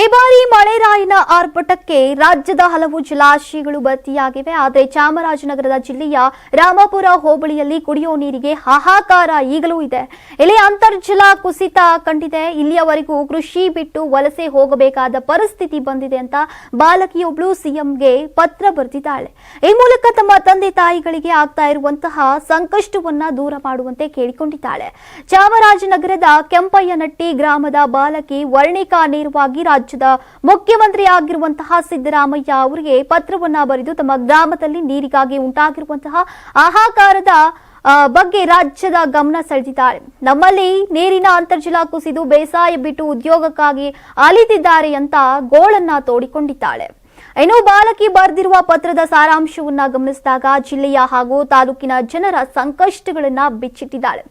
ಈ ಬಾರಿ ಮಳೆರಾಯಿನ ಆರ್ಭಟಕ್ಕೆ ರಾಜ್ಯದ ಹಲವು ಜಲಾಶಯಗಳು ಭರ್ತಿಯಾಗಿವೆ. ಆದರೆ ಚಾಮರಾಜನಗರದ ಜಿಲ್ಲೆಯ ರಾಮಪುರ ಹೋಬಳಿಯಲ್ಲಿ ಕುಡಿಯೋ ನೀರಿಗೆ ಹಾಹಾಕಾರ ಈಗಲೂ ಇದೆ. ಇಲ್ಲಿ ಅಂತರ್ಜಲ ಕುಸಿತ ಕಂಡಿದೆ. ಇಲ್ಲಿಯವರೆಗೂ ಕೃಷಿ ಬಿಟ್ಟು ವಲಸೆ ಹೋಗಬೇಕಾದ ಪರಿಸ್ಥಿತಿ ಬಂದಿದೆ ಅಂತ ಬಾಲಕಿಯೊಬ್ಳು ಸಿಎಂಗೆ ಪತ್ರ ಬರೆದಿದ್ದಾಳೆ. ಈ ಮೂಲಕ ತಮ್ಮ ತಂದೆ ತಾಯಿಗಳಿಗೆ ಆಗ್ತಾ ಇರುವಂತಹ ಸಂಕಷ್ಟವನ್ನ ದೂರ ಮಾಡುವಂತೆ ಕೇಳಿಕೊಂಡಿದ್ದಾಳೆ. ಚಾಮರಾಜನಗರದ ಕೆಂಪಯ್ಯನಟ್ಟಿ ಗ್ರಾಮದ ಬಾಲಕಿ ವರ್ಣಿಕಾ ನೇರವಾಗಿ ರಾಜ್ಯದ ಮುಖ್ಯಮಂತ್ರಿ ಆಗಿರುವಂತಹ ಸಿದ್ದರಾಮಯ್ಯ ಅವರಿಗೆ ಪತ್ರವನ್ನ ಬರೆದು ತಮ್ಮ ಗ್ರಾಮದಲ್ಲಿ ನೀರಿಗಾಗಿ ಉಂಟಾಗಿರುವಂತಹ ಹಾಹಾಕಾರದ ಆ, ಬಗ್ಗೆ ರಾಜ್ಯದ ಗಮನ ಸೆಳೆದಿದ್ದಾರೆ. ನಮ್ಮಲ್ಲಿ ನೀರಿನ ಅಂತರ್ಜಲ ಕುಸಿದು ಬೇಸಾಯ ಬಿಟ್ಟು ಉದ್ಯೋಗಕ್ಕಾಗಿ ಅಲಿದಿದ್ದಾರೆ ಅಂತ ಗೋಳನ್ನ ತೋಡಿಕೊಂಡಿದ್ದಾಳೆ. ಇನ್ನು ಬಾಲಕಿ ಬರೆದಿರುವ ಪತ್ರದ ಸಾರಾಂಶವನ್ನ ಗಮನಿಸಿದಾಗ ಜಿಲ್ಲೆಯ ಹಾಗೂ ತಾಲೂಕಿನ ಜನರ ಸಂಕಷ್ಟಗಳನ್ನ ಬಿಚ್ಚಿಟ್ಟಿದ್ದಾಳೆ.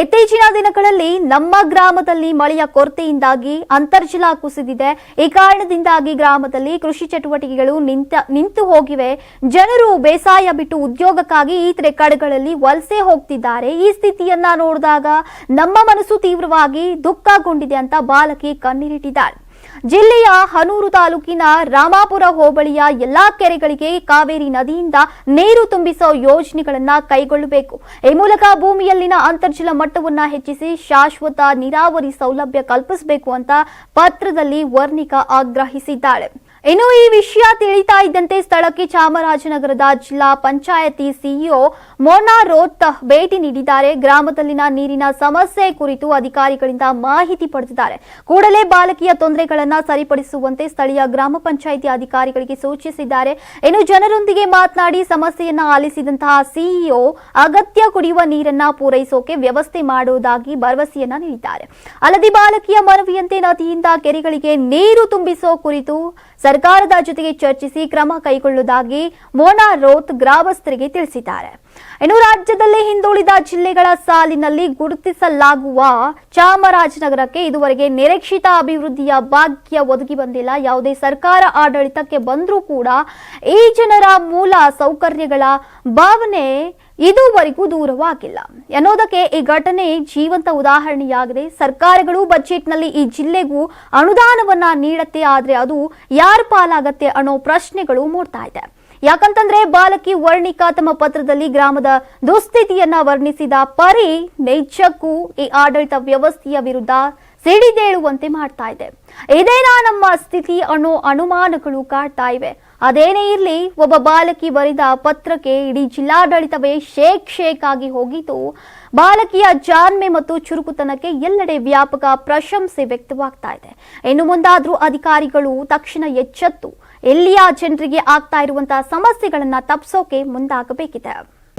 ಇತ್ತೀಚಿನ ದಿನಗಳಲ್ಲಿ ನಮ್ಮ ಗ್ರಾಮದಲ್ಲಿ ಮಳೆಯ ಕೊರತೆಯಿಂದಾಗಿ ಅಂತರ್ಜಲ ಕುಸಿದಿದೆ. ಈ ಕಾರಣದಿಂದಾಗಿ ಗ್ರಾಮದಲ್ಲಿ ಕೃಷಿ ಚಟುವಟಿಕೆಗಳು ನಿಂತ, ನಿಂತು ಹೋಗಿವೆ. ಜನರು ಬೇಸಾಯ ಬಿಟ್ಟು ಉದ್ಯೋಗಕ್ಕಾಗಿ ಇತರೆ ಕಡೆಗಳಲ್ಲಿ ವಲಸೆ ಹೋಗ್ತಿದ್ದಾರೆ. ಈ ಸ್ಥಿತಿಯನ್ನ ನೋಡಿದಾಗ ನಮ್ಮ ಮನಸ್ಸು ತೀವ್ರವಾಗಿ ದುಃಖಗೊಂಡಿದೆ ಅಂತ ಬಾಲಕಿ ಕಣ್ಣೀರಿಟ್ಟಿದ್ದಾಳೆ. ಜಿಲ್ಲೆಯ ಹನೂರು ತಾಲೂಕಿನ ರಾಮಾಪುರ ಹೋಬಳಿಯ ಎಲ್ಲಾ ಕೆರೆಗಳಿಗೆ ಕಾವೇರಿ ನದಿಯಿಂದ ನೀರು ತುಂಬಿಸೋ ಯೋಜನೆಗಳನ್ನು ಕೈಗೊಳ್ಳಬೇಕು. ಈ ಮೂಲಕ ಭೂಮಿಯಲ್ಲಿನ ಅಂತರ್ಜಲ ಮಟ್ಟವನ್ನು ಹೆಚ್ಚಿಸಿ ಶಾಶ್ವತ ನೀರಾವರಿ ಸೌಲಭ್ಯ ಕಲ್ಪಿಸಬೇಕು ಅಂತ ಪತ್ರದಲ್ಲಿ ವರ್ಣಿಕಾ ಆಗ್ರಹಿಸಿದ್ದಾಳೆ ಇನ್ನು ಈ ವಿಷಯ ತಿಳಿತಾ ಇದ್ದಂತೆ ಸ್ಥಳಕ್ಕೆ ಚಾಮರಾಜನಗರದ ಜಿಲ್ಲಾ ಪಂಚಾಯತಿ ಸಿಇಒ ಮೋನಾ ರೋತ್ ಭೇಟಿ ನೀಡಿದ್ದಾರೆ. ಗ್ರಾಮದಲ್ಲಿನ ನೀರಿನ ಸಮಸ್ಯೆ ಕುರಿತು ಅಧಿಕಾರಿಗಳಿಂದ ಮಾಹಿತಿ ಪಡೆದಿದ್ದಾರೆ. ಕೂಡಲೇ ಬಾಲಕಿಯ ತೊಂದರೆಗಳನ್ನು ಸರಿಪಡಿಸುವಂತೆ ಸ್ಥಳೀಯ ಗ್ರಾಮ ಪಂಚಾಯಿತಿ ಅಧಿಕಾರಿಗಳಿಗೆ ಸೂಚಿಸಿದ್ದಾರೆ. ಇನ್ನು ಜನರೊಂದಿಗೆ ಮಾತನಾಡಿ ಸಮಸ್ಯೆಯನ್ನು ಆಲಿಸಿದಂತಹ ಸಿಇಒ ಅಗತ್ಯ ಕುಡಿಯುವ ನೀರನ್ನ ಪೂರೈಸೋಕೆ ವ್ಯವಸ್ಥೆ ಮಾಡುವುದಾಗಿ ಭರವಸೆಯನ್ನ ನೀಡಿದ್ದಾರೆ. ಅಲ್ಲದೆ ಬಾಲಕಿಯ ಮನವಿಯಂತೆ ನದಿಯಿಂದ ಕೆರೆಗಳಿಗೆ ನೀರು ತುಂಬಿಸೋ ಕುರಿತು ಸರ್ಕಾರದ ಜೊತೆಗೆ ಚರ್ಚಿಸಿ ಕ್ರಮ ಕೈಗೊಳ್ಳುವುದಾಗಿ ಮೋನಾ ರೋತ್ ಗ್ರಾಮಸ್ಥರಿಗೆ ತಿಳಿಸಿದ್ದಾರೆ. ಇನ್ನು ರಾಜ್ಯದಲ್ಲಿ ಹಿಂದುಳಿದ ಜಿಲ್ಲೆಗಳ ಸಾಲಿನಲ್ಲಿ ಗುರುತಿಸಲಾಗುವ ಚಾಮರಾಜನಗರಕ್ಕೆ ಇದುವರೆಗೆ ನಿರೀಕ್ಷಿತ ಅಭಿವೃದ್ಧಿಯ ಭಾಗ್ಯ ಒದಗಿ ಬಂದಿಲ್ಲ. ಯಾವುದೇ ಸರ್ಕಾರ ಆಡಳಿತಕ್ಕೆ ಬಂದರೂ ಕೂಡ ಈ ಜನರ ಮೂಲ ಸೌಕರ್ಯಗಳ ಭಾವನೆ ಇದುವರೆಗೂ ದೂರವಾಗಿಲ್ಲ. ಎನ್ನುವುದಕ್ಕೆ ಈ ಘಟನೆ ಜೀವಂತ ಉದಾಹರಣೆಯಾಗಿದೆ. ಸರ್ಕಾರಗಳು ಬಜೆಟ್ನಲ್ಲಿ ಈ ಜಿಲ್ಲೆಗೂ ಅನುದಾನವನ್ನ ನೀಡತ್ತೆ, ಆದರೆ ಅದು ಯಾರ ಪಾಲಾಗತ್ತೆ ಅನ್ನೋ ಪ್ರಶ್ನೆಗಳು ಮೂಡ್ತಾ ಇದೆ. ಯಾಕಂತಂದ್ರೆ ಬಾಲಕಿ ವರ್ಣಿಕಾ ತಮ್ಮ ಪತ್ರದಲ್ಲಿ ಗ್ರಾಮದ ದುಸ್ಥಿತಿಯನ್ನ ವರ್ಣಿಸಿದ ಪರಿ ನೈಜಕ್ಕೂ ಈ ಆಡಳಿತ ವ್ಯವಸ್ಥೆಯ ವಿರುದ್ಧ ಸಿಡಿದೇಳುವಂತೆ ಮಾಡ್ತಾ ಇದೆ. ಇದೇನಾ ನಮ್ಮ ಸ್ಥಿತಿ ಅನ್ನೋ ಅನುಮಾನಗಳು ಕಾಡ್ತಾ ಇವೆ. ಅದೇನೇ ಇರಲಿ, ಒಬ್ಬ ಬಾಲಕಿ ಬರೆದ ಪತ್ರಕ್ಕೆ ಇಡೀ ಜಿಲ್ಲಾಡಳಿತವೇ ಶೇಕ್ ಶೇಕ್ ಆಗಿ ಹೋಗಿದ್ದು, ಬಾಲಕಿಯ ಜಾಣ್ಮೆ ಮತ್ತು ಚುರುಕುತನಕ್ಕೆ ಎಲ್ಲೆಡೆ ವ್ಯಾಪಕ ಪ್ರಶಂಸೆ ವ್ಯಕ್ತವಾಗ್ತಾ ಇದೆ. ಇನ್ನು ಮುಂದಾದ್ರೂ ಅಧಿಕಾರಿಗಳು ತಕ್ಷಣ ಎಚ್ಚೆತ್ತು. ಎಲ್ಲಿಯ ಜನರಿಗೆ ಆಗ್ತಾ ಇರುವಂತಹ ಸಮಸ್ಯೆಗಳನ್ನ ತಪ್ಪಿಸೋಕೆ ಮುಂದಾಗಬೇಕಿದೆ.